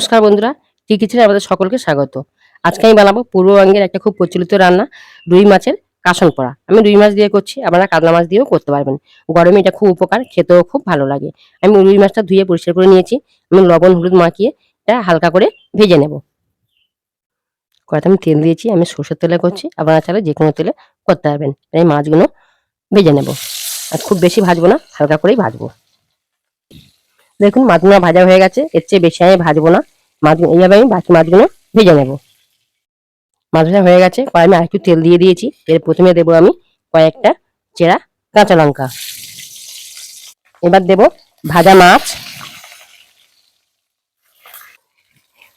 নমস্কার বন্ধুরা, টি কিচেনে আমাদের সকলকে স্বাগত। আজকে আমি বানাবো পূর্ববঙ্গের একটা খুব প্রচলিত রান্না, রুই মাছের কাসন পড়া। আমি রুই মাছ দিয়ে করছি, আপনারা কাতলা মাছ দিয়েও করতে পারবেন। গরমে এটা খুব উপকার, খেতেও খুব ভালো লাগে। আমি রুই মাছটা ধুয়ে পরিষ্কার করে নিয়েছি, আমি লবণ, হলুদ মাখিয়ে এটা হালকা করে ভেজে নেব। কড়াতে আমি তেল দিয়েছি, আমি সর্ষের তেলে করছি, আপনারা চাইলে যে কোনো তেলে করতে পারবেন। এই মাছগুলো ভেজে নেব। আর খুব বেশি ভাজবো না, হালকা করেই ভাজবো। দেখুন, মাছগুলো ভাজা হয়ে গেছে। এর চেয়ে বেশি আমি ভাজবো না। মাছগুলো এইভাবে আমি বাকি মাছগুলো ভেজে নেব। মাছ ভাজা হয়ে গেছে। পরে আমি আরেকটু তেল দিয়ে দিয়েছি। এর প্রথমে দেবো আমি কয়েকটা চেরা কাঁচা লঙ্কা। এবার দেব ভাজা মাছ।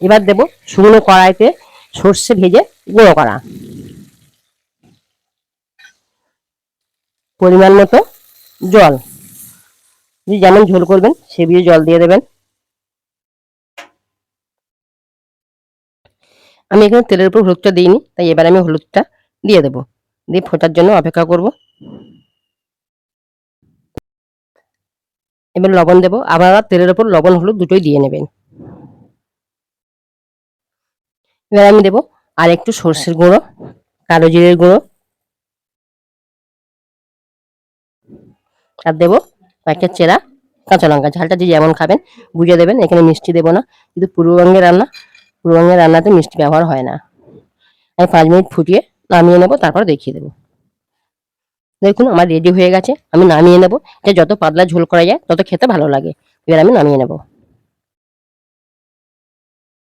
এবার দেব শুকনো কড়াইতে সর্ষে ভেজে গুঁড়ো করা। পরিমাণ মতো জল। আপনি যেমন ঝোল করবেন সে বুঝে জল দিয়ে দেবেন। আমি এখানে তেলের উপর হলুদটা দিইনি, তাই এবার আমি হলুদটা দিয়ে দেবো। দিয়ে ফোটার জন্য অপেক্ষা করব। এবার লবণ দেবো। আবার তেলের উপর লবণ, হলুদ দুটোই দিয়ে নেবেন। এবার আমি দেবো আর একটু সর্ষের গুঁড়ো, কালো জিরের গুঁড়ো। আর দেবো কয়েকটা চেরা, কাঁচা লঙ্কা ঝালটা যে যেমন খাবেন, বুঝে দেবেন, এখানে মিষ্টি দেবো না। কিন্তু পূর্ববঙ্গের রান্না, পূর্ববঙ্গের রান্নাতে মিষ্টি ব্যবহার হয় না। আমি পাঁচ মিনিট ফুটিয়ে নামিয়ে নেব, তারপর দেখিয়ে দেবো। দেখুন, আমার রেডি হয়ে গেছে, আমি নামিয়ে নেব। এটা যত পাতলা ঝোল করা যায়, তত খেতে ভালো লাগে। এবার আমি নামিয়ে নেব।